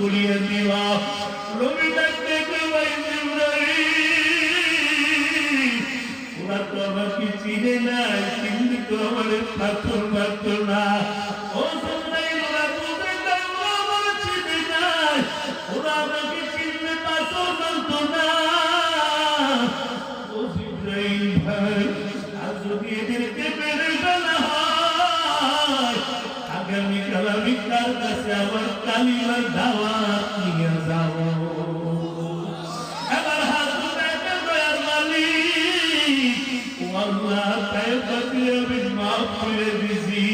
করিয়া দিবা। রবি ডাকতে কইবাই ওরা তো আমাকে চিনে না কিন্তু তো আমার পাথর সন্ধ্যায় ওরা তোদের আমার চিনে না ওরা আমাকে পাথর না। তার কাছে আমার কালিমার দাওয়াত নিয়ে যাব এবার হাত উঠাইতে দয়ার মালিক ও আল্লাহ তাই বাকলে আমি মাফ করে দিছি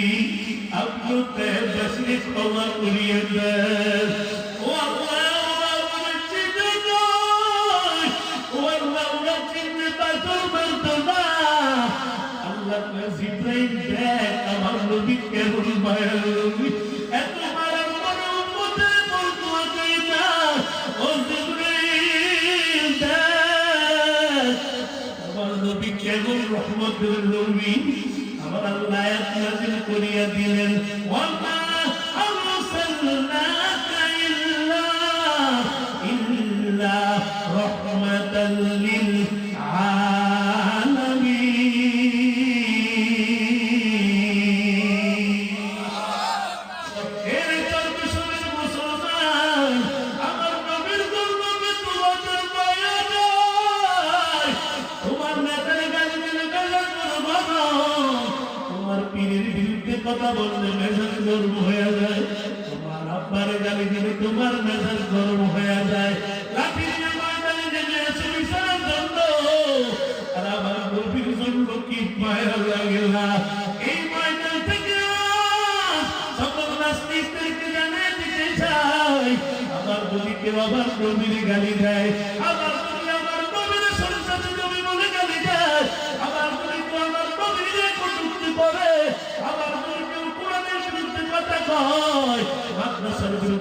আপনি তাই বাসরে ক্ষমা করিয়ে দেন ও আল্লাহ জিব্রাইল দেখ আমার নবী কেমন মায়ার নবী নবী আমার আল্লাহ করিয়া দিলেন ওয়ামা আরসালনাকা ইল্লা ইল্লা রাহমাতাল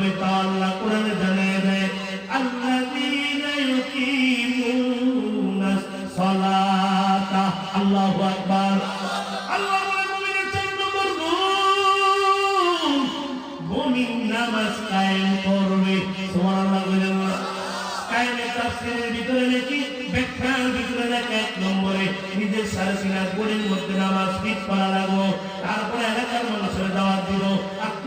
হবে তা আল্লাহ কোরআনে জানিয়ে দেয়, আল্লাযীনা ইউকিমুনাস সালাতা। আল্লাহু আকবার। আল্লাহ বলেন মুমিনের চার নামাজ কায়েম করবে। সুবহানাল্লাহ বলেন না কায়েমের তাফসীরের ভিতরে নাকি, ব্যাখ্যার ভিতরে নাকি এক নম্বরে নিজের সারাসিনা বোর্ডের মধ্যে নামাজ ফিট করা লাগবো। তারপরে এলাকার মানুষের দাওয়াত দিব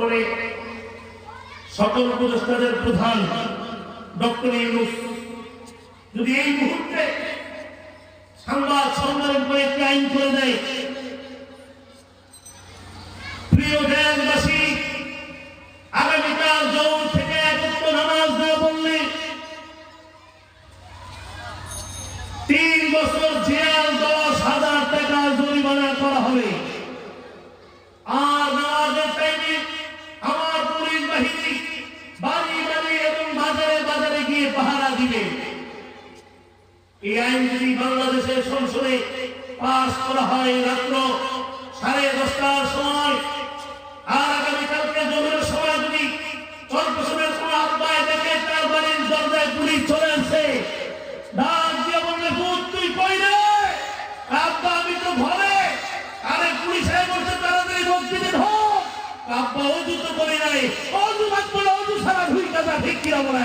বর্তমানে সকল উপদেষ্টাদের প্রধান ডক্টর ইউনুস। যদি এই মুহূর্তে সংবাদ সম্মেলন করে একটি আইন করে দেয়, প্রিয় পাহারা দিবে। এই আইন যদি বাংলাদেশের সংসদে পাশ করা হয় রাত্র সাড়ে দশটার সময়, আর আগামীকালকে জমির সময় যদি আব্বা আমি তো আরে অজু তো করে নাই। অজু লাগবে অজু সারা ঠিক কিরা বলে।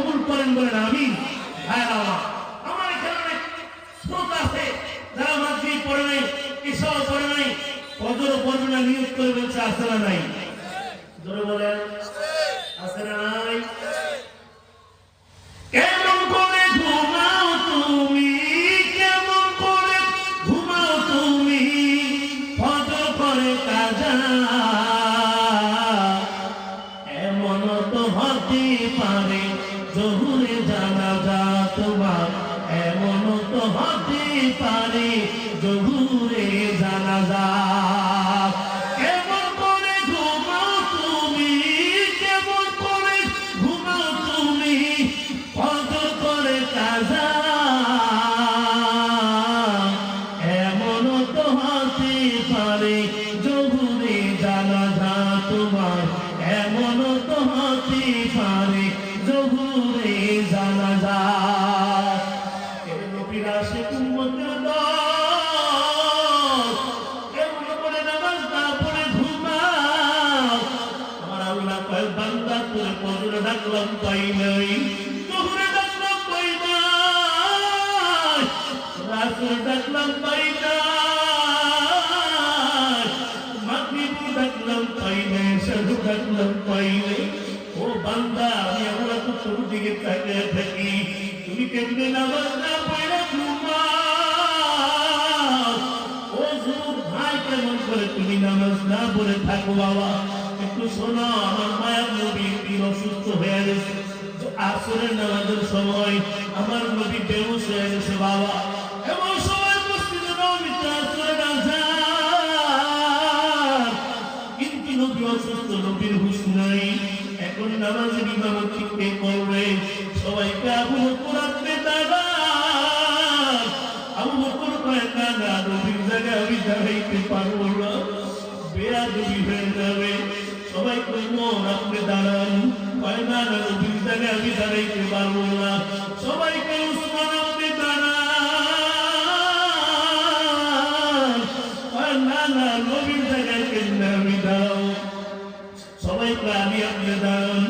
কবুল করেন বলেন আমি হ্যাঁ আমার এখানে অনেক শ্রোতা আছে, যারা মাঝি পড়ে নাই এসব পড়ে নাই কদর পড়বে না নিয়োগ করে বলছে আসে না নাই? জোরে বলেন আসে না? পারে জহুরে জানা বান্দা, আমি আমরা তো তোর দিকে তাকিয়ে থাকি। তুমি কেমনে নামাজ না পড়ে ও যুবক ভাই কেমন করে তুমি নামাজ না পড়ে থাকো বাবা? একটু শোনো, আমার মায়ের নবী পীর অসুস্থ হয়ে গেছে। আসরের নামাজের সময় আমার নবী বেহুশ হয়ে গেছে বাবা। এমন নামাজের কে করবে সবাইকে আবু বকর আপনি আবু বকর কয় না নবীর জায়গায় আমি দাঁড়াইতে পারব না বেয়াদবি হয়ে যাবে সবাই কইব আপনি দাঁড়ান কয় না না নবীর জায়গায় আমি দাঁড়াইতে পারব না সবাই কই উসমান আপনি দাঁড়ান কয় না না নবীর জায়গায় কেন আমি দাঁড়াও সবাই আমি আপনি দাঁড়ান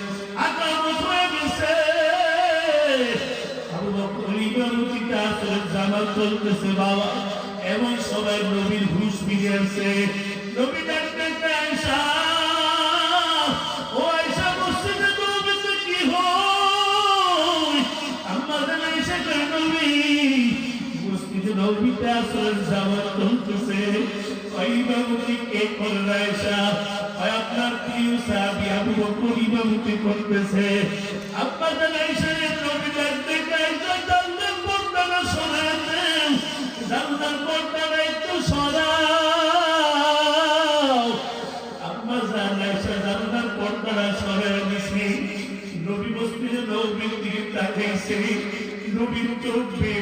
নবীতে কি আপনার প্রিয় সাহাবী আবু বকর ইমামতি করতেছে। আপনাদের নবীর চোখ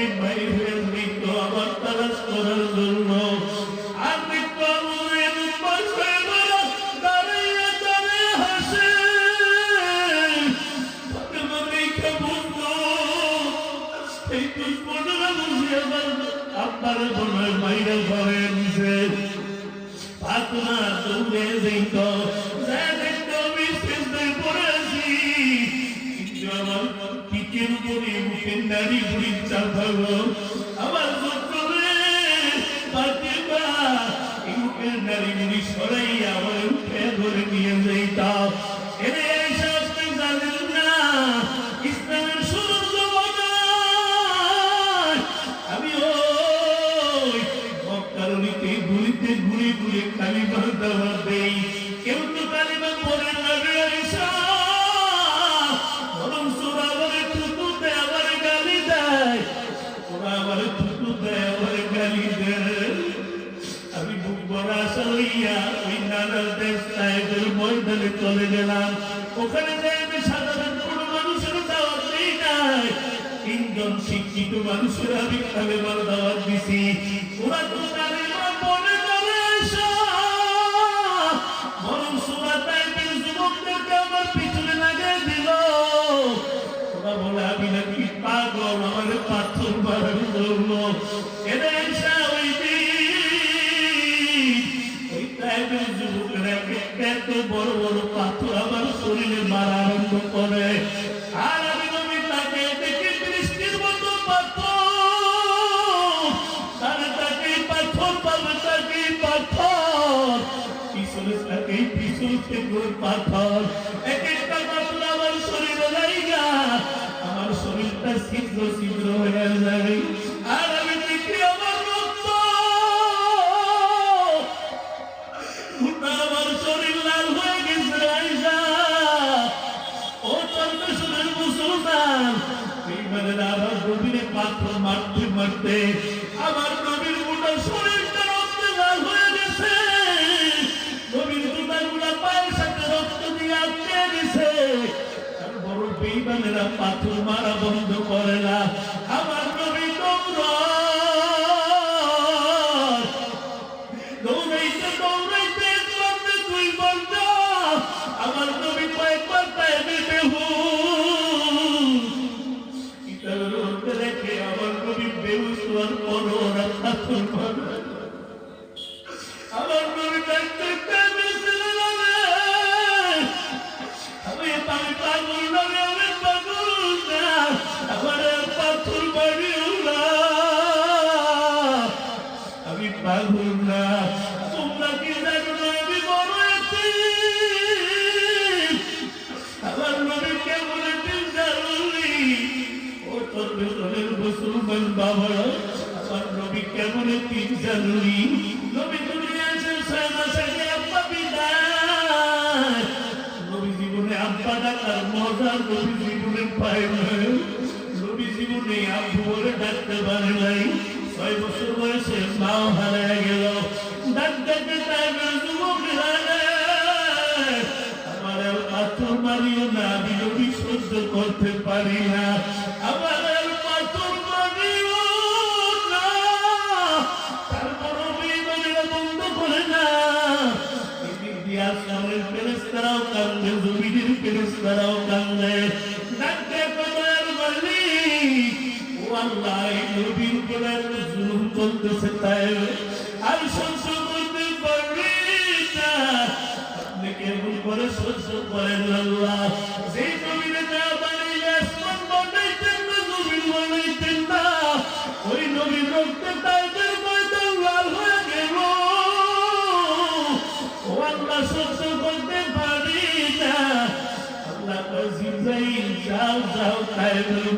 থেকে বাইরে হয়ে মৃত্যু, আমার তালাশ করার জন্য। আর মৃত্যু আপনার জন্য বাইরে ঘরে দিছে আপনার দৌড়ে যেত নারী ঘুরি চাঁদাব আমার বক্তব্যে নারী গুলি সরাই من سراب المرضى পাথর। এক একটা পাথর আমার শরীরে জায়গা আমার শরীরটা ছিদ্র ছিদ্র হয়ে যায়। আর আমি দেখি আমার রক্ত। আমার শরীর লাল হয়ে গেছে ও চন্দ্র সুরের মুসলমান এইবারে আবার গভীরে পাথর মারতে মারতে আমার শরীর আমরা পাথর মারা বন্ধ পারি না আমাদের মতন মানিও না। বন্ধ করে না। এদিক দিয়ে আসমানের ফেরেস্তারাও কান্দে জমিনের ফেরেস্তারাও কান্দে ডাকতে তোমার মালিক, ও আল্লাহ, এই নবীর উপরে তাই। আর সহ্য করতে পারি না। আপনি কেমন করে সহ্য করেন আল্লাহ?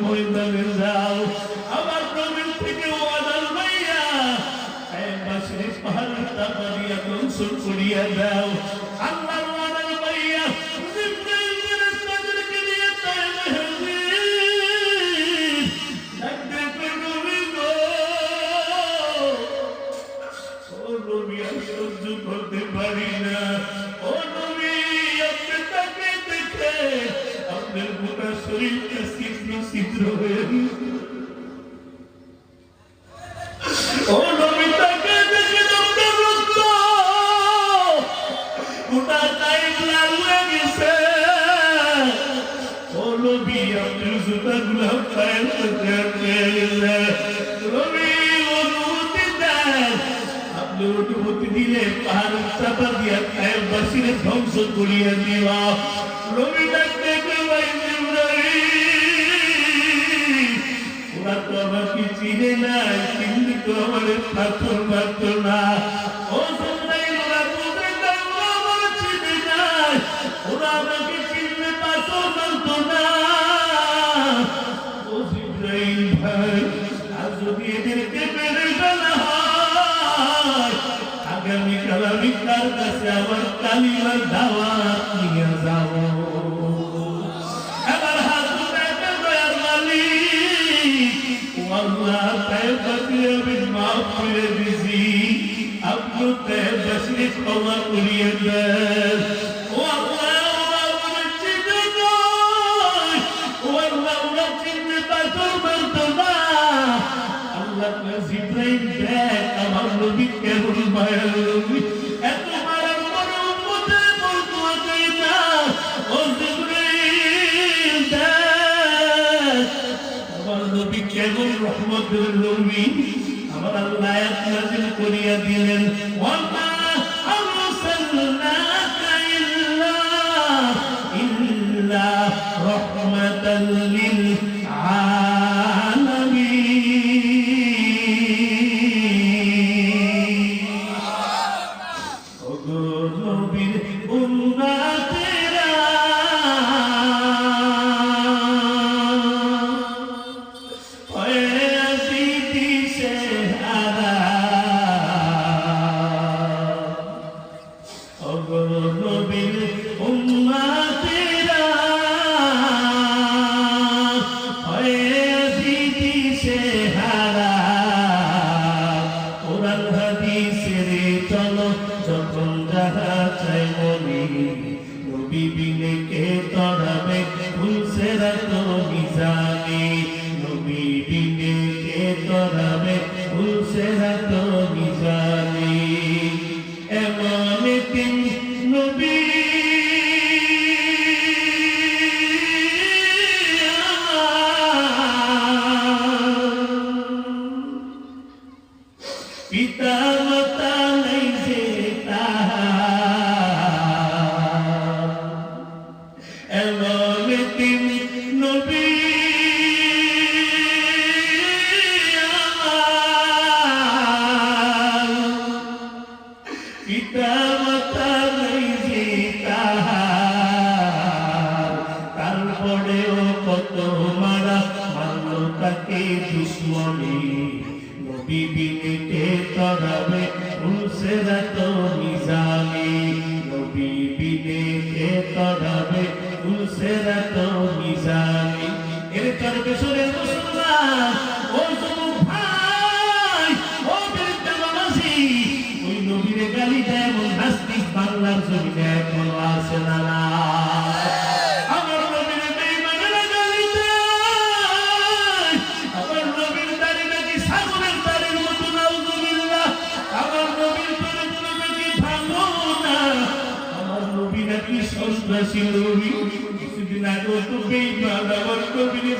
ময়দানে যাও আমার নবীর থেকে ওয়াদাল ভাইয়া এই বাসির পাহাড় দাও। Citroën. এবং রহমতুল আমার আল্লাহ করিয়া দিলেন। Santa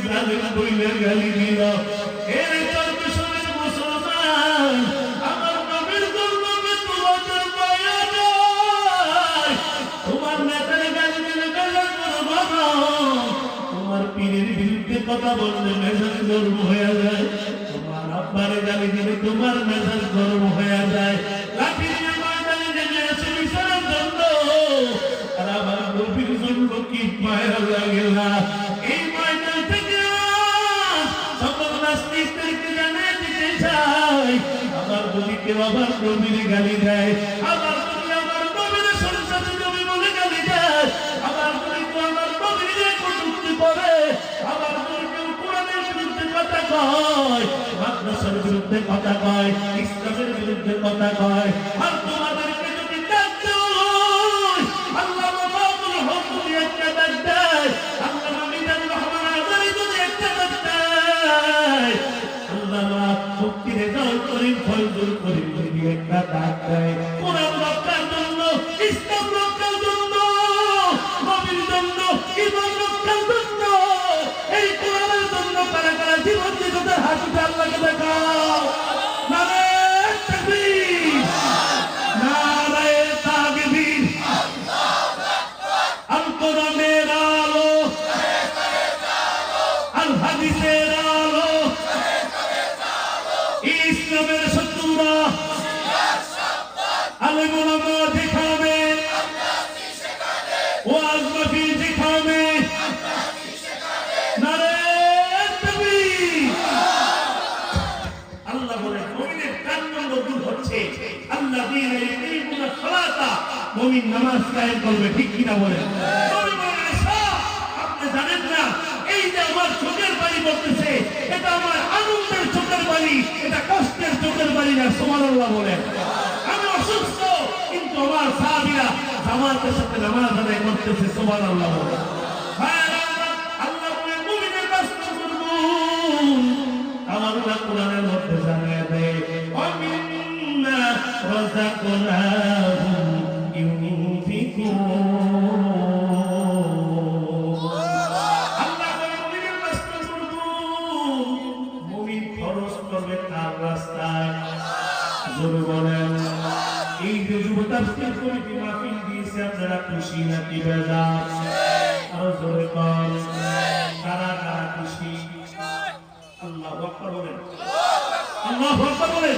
জালিম বইলে গালি দিল। আমার নবীর দুর্নামে তোমাদের মায়া তোমার নেতার গালি দিলে গালার তোমার বিরুদ্ধে কথা বললে মেজাজ গরম হয়ে যায়। তোমার আব্বারে গালি দিলে তোমার মেজাজ গরম হয়ে যায়। লাঠি দিয়ে ময়দানে নেমে আছে বিচারের দ্বন্দ্ব। আর আমার কি মায়া লাগে না যদি আমার নবীর গালি দেয় আমার করে, আবার যদি কেউ কোরআনের বিরুদ্ধে কথা কয়, মাদ্রাসার বিরুদ্ধে কথা কয়, ইসলামের বিরুদ্ধে কথা কয়, আর আল। হাদিসের আলো। ইসলামের শত্রুরা। আলেমুলামা দেখাবে ওয়াজ মাহফিল মুমিন নামাজ কায়েম করবে ঠিক কিনা বলে আপনি জানেন না এই যে আমার চোখের পানি পড়তেছে এটা আমার আনন্দের চোখের পানি এটা কষ্টের চোখের পানি না সুবহানাল্লাহ বলে আমি অসুস্থ কিন্তু আমার সাহাবীরা জামাতের সাথে নামাজ আদায় করতেছে সুবহানাল্লাহ বলে আমার, কোরআনের মধ্যে জানিয়ে দেয় অমিন্না রাযাকনাহুম জোরে বলেন, এই যে যুব তাফসীর কমিটি মাহফিল দিয়েছে আপনারা খুশি নাকি বেজার আরও জোরে কর কারা কারা খুশি? আল্লাহ আকবার বলেন। আল্লাহ আকবার বলেন।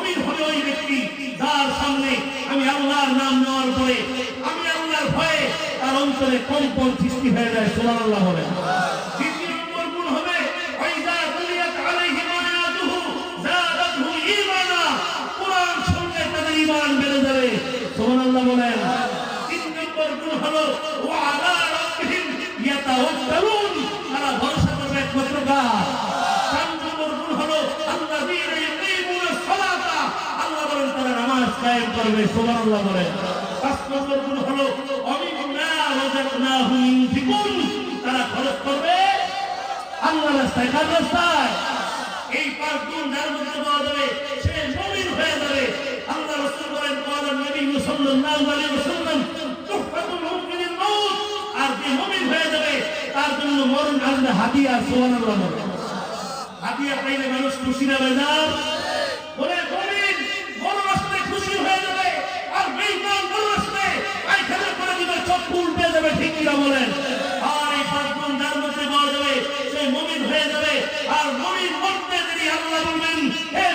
মুমিন হবে ওই ব্যক্তি যার সামনে আমি আল্লাহর নাম নেওয়ার পরে আমি আল্লাহর ভয়ে তার অন্তরে কম্পন সৃষ্টি হয়ে যায়, সুবহানাল্লাহ বলে করবে বলে। পাঁচ নম্বর গুণ হলো তারা খরচ করবে রাস্তায়, কার রাস্তায়? এই পাঁচ গুণ যার মধ্যে পাওয়া যাবে, সে হয়ে যাবে। আল্লাহ বলেন নবী আর যে হয়ে যাবে, তার জন্য মরণ আনবে হাতিয়া সোমান আল্লাহ পাইলে মানুষ খুশি না, বেজার। বলে যাবে বলেন। আর এই পাঁচ গুণ যার মধ্যে পাওয়া যাবে, সে মুমিন হয়ে যাবে। আর মুমিন মরতে দেরি আল্লাহ বলবেন, হে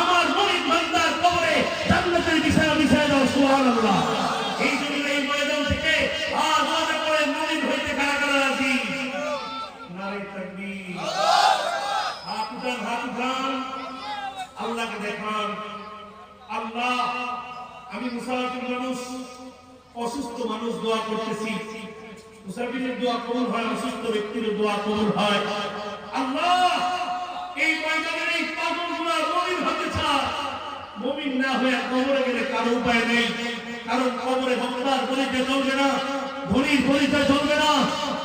আমার মুমিন বান্দার কবরে জান্নাতের বিষয় বিষয় দাও, সুবহানাল্লাহ। এই আল্লাহকে দেখান। আল্লাহ, আমি মুসাফির মানুষ। অসুস্থ মানুষ দোয়া করতেছি। মুসাফিরের দোয়া কবুল হয়, অসুস্থ ব্যক্তির দোয়া কবুল হয়। আল্লাহ, এই ময়দানের এই পাগলগুলো মুমিন হতে চায় মুমিন না হয়ে কবরে গেলে কারও উপায় নেই। কারণ কবরে ভক্তার পরিচয় চলবে না ধনীর পরিচয় চলবে না,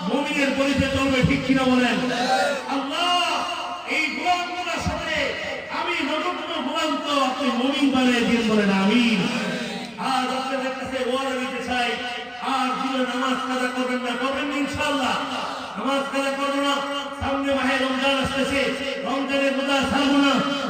মুমিনের পরিচয় চলবে ঠিক কিনা বলেন? আল্লাহ, এই গোলামগুলোর সাথে আমি তো আপনি মুমিন বানিয়ে দিন বলেন, আমিন। আর আপনাদের কাছে ওয়াদা দিতে চাই। আর দিলে নামাজ কাজা করবেন না, করবেন ইনশাআল্লাহ। নামাজ কাজা করব না। সামনে মাহে রমজান আসতেছে। রমজানের রোজা ছাড়বো না।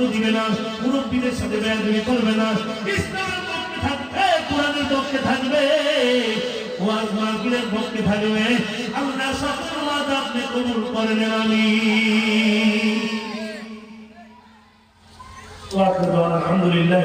গুরুত্ব দিবে না, মুরব্বীদের সাথে বেয়াদি করবে না কোরআনের পক্ষে থাকবে পক্ষে থাকবে। সকল আপনি কবুল করেন আমি আলহামদুলিল্লাহ